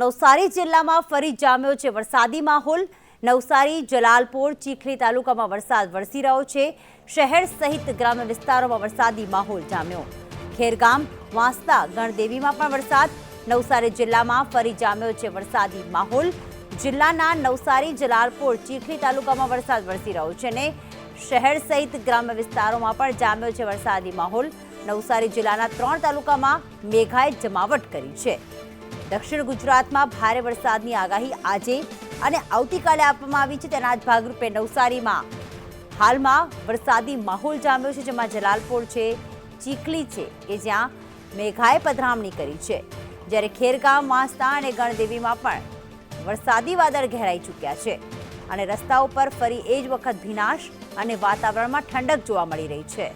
નવસારી જિલ્લામાં ફરી જામ્યો છે વરસાદી માહોલ. નવસારી, જલાલપોર, ચીખલી તાલુકામાં વરસાદ વરસી રહ્યો છે. શહેર સહિત ગ્રામ્ય વિસ્તારોમાં વરસાદી માહોલ જામ્યો. ખેરગામ, વાંસદા, ગણદેવીમાં પણ વરસાદ. નવસારી જિલ્લામાં ફરી જામ્યો છે વરસાદી માહોલ. જિલ્લાના નવસારી, જલાલપોર, ચીખલી તાલુકામાં વરસાદ વરસી રહ્યો છે અને શહેર સહિત ગ્રામ્ય વિસ્તારોમાં પણ જામ્યો છે વરસાદી માહોલ. નવસારી જિલ્લાના ત્રણ તાલુકામાં મેઘાએ જમાવટ કરી છે. દક્ષિણ ગુજરાતમાં ભારે વરસાદની આગાહી આજે અને આવતીકાલે આપવામાં આવી છે. તેના જ ભાગરૂપે નવસારીમાં હાલમાં વરસાદી માહોલ જામ્યો છે, જેમાં જલાલપોર છે, ચીખલી છે, કે જ્યાં મેઘાએ પધરામણી કરી છે. જ્યારે ખેરગામ વાંસદા અને ગણદેવીમાં પણ વરસાદી વાદળ ઘેરાઈ ચૂક્યા છે અને રસ્તાઓ પર ફરી એ જ વખત ભીનાશ અને વાતાવરણમાં ઠંડક જોવા મળી રહી છે.